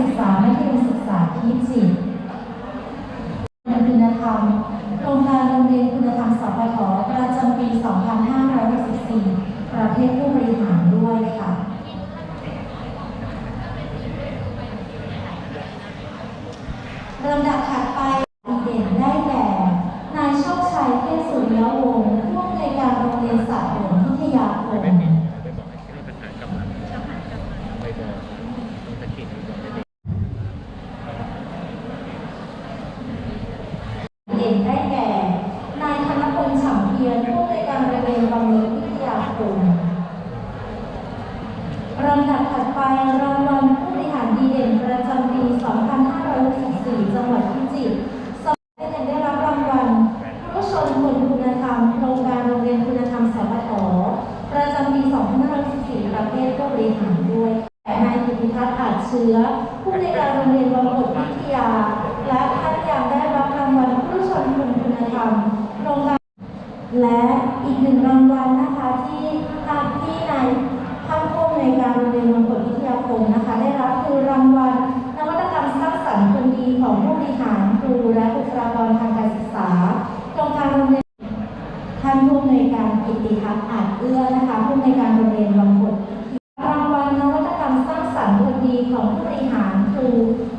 ศึกษาไมัธยมศึกษาที่จิตคุณธรรมโครงการโรงเรียนคุณธรรมสพทประจำปี 2564 ประเภทผู้บริหารด้วยค่ะลำดับถัดไปเด่นได้แก่นายโชคชัยเทพสุริยวงศ์ผู้อำนวยการโรงเรียนสระผมพิทยาคม และอีกหนึ่งรางวัลนะคะที่ทางที่ในท่านผู้ในการโรงเรียนมงคลวิทยาคมนะคะ ได้รับคือรางวัลนวัตกรรมสร้างสรรค์คนดีของผู้บริหารครูและบุคลากรทางการศึกษาตรงทางโรงเรียนท่านผู้ในการกิติทัศน์อาจเอื้อนะคะผู้ในการโรงเรียนมงคลรางวัลนวัตกรรมสร้างสรรค์คนดีของผู้บริหารครู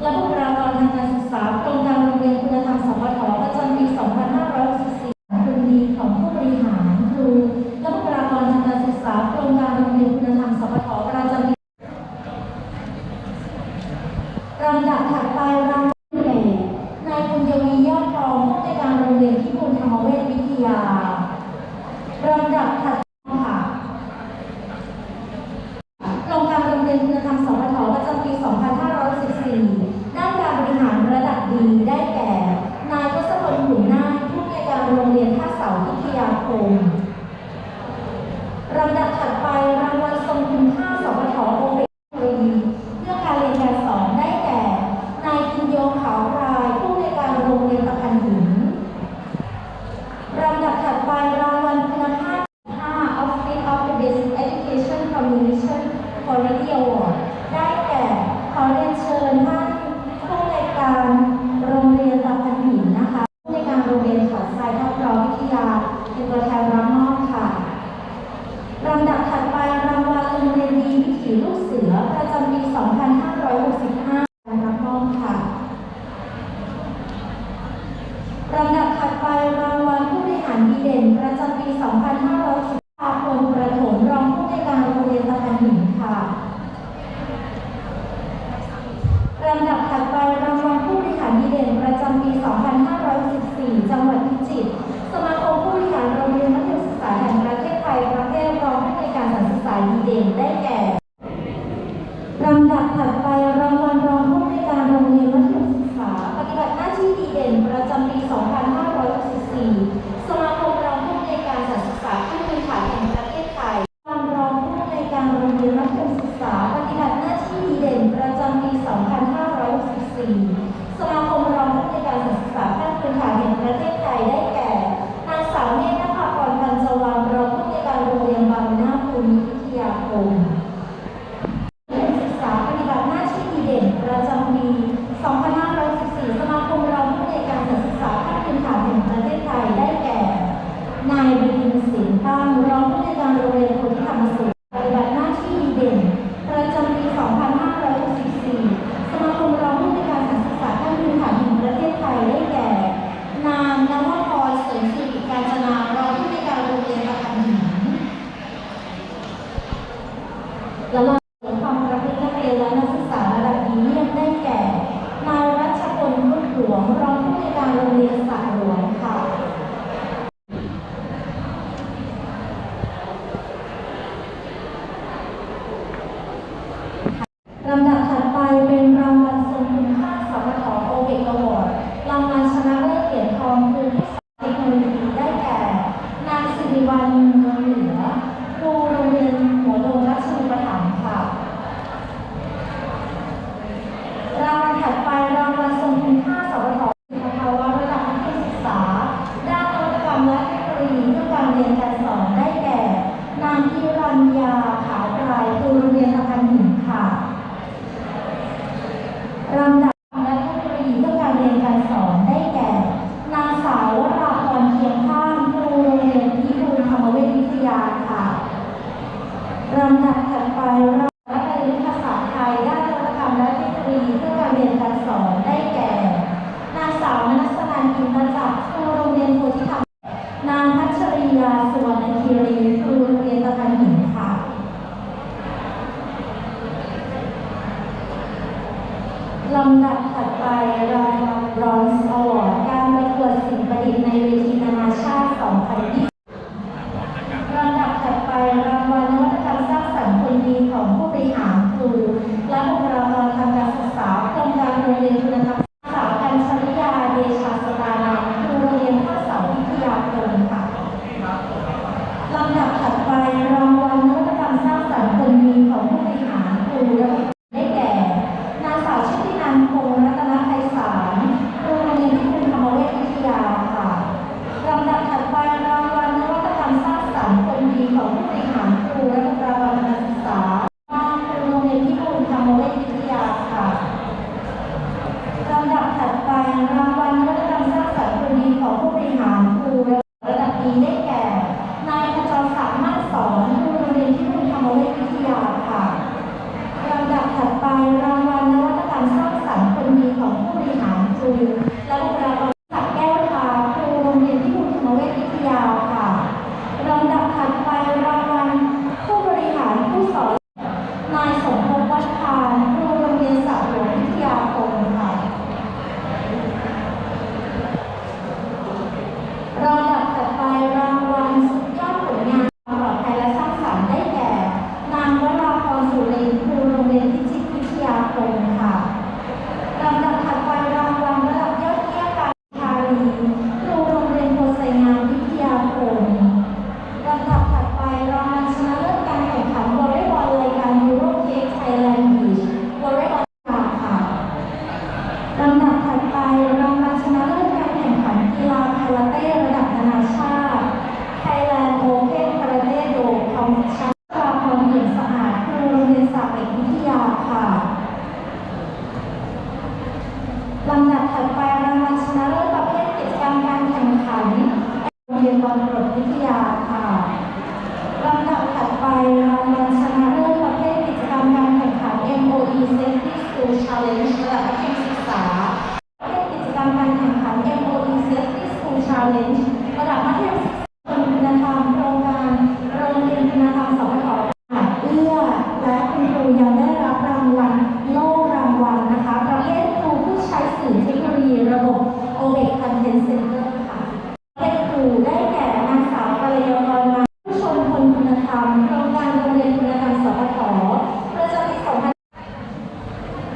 และบุคลากรทางการศึกษาตร ยาลำดับถัด เป็นตัวแทนรับมอบค่ะลำดับถัดไปรางวัลโรงเรียนดีวิถีลูกเสือประจำปี 2565รับมอบค่ะลำดับถัดไปรางวัลผู้บริหารดีเด่นประจำปี 2565ภาพลประถมรองผู้ในการโรงเรียนตะกันหินค่ะลำดับถัดไปรางวัลผู้บริหารดีเด่นประจำปี 2564 จังหวัดพิจิตร ติอวอร์ดรางวัลชนะเลิศเหรียญทองคือผู้สอนเทคโนโลยีได้แก่ นายสิริวัลเมืองเหนือครูโรงเรียนหัวโลรัชนุปถัมค่ะ รางวัลถัดไปรางวัลทรงคุณค่าสวทคุณภาระดับมัธศึกษา ด้านวัตกรรมและเทคโนโลยีเพื่อการเรียนการสอนได้แก่ นางพิรัญญาขากลายครูโรงเรียนตะกันหินค่ะลำดับ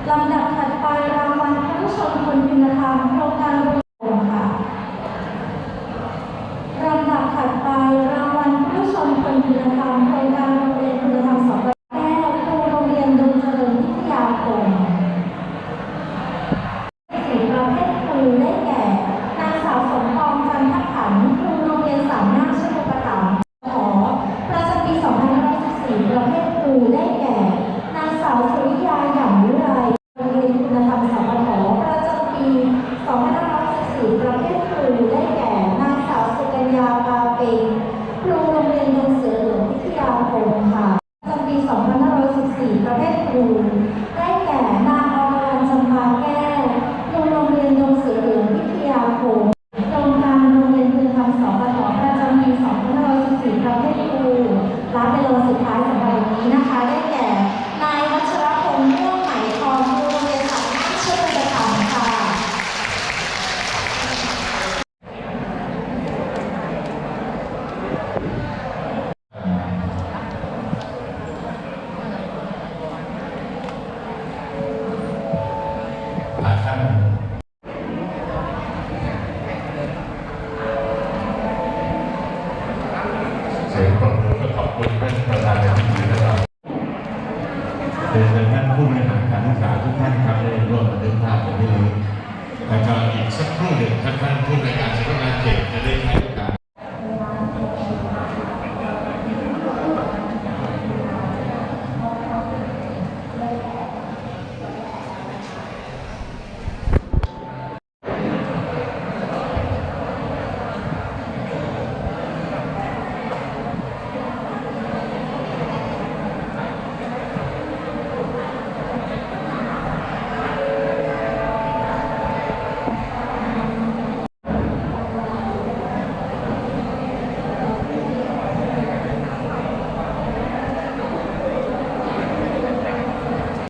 ลำดับถัดไปรางวัลพระผู้ทรงคุณคุณธรรมโครงการบุญโป่งค่ะลำดับถัดไปรางวัลพระผู้ทรงคุณคุณธรรม ท่านผู้ในการ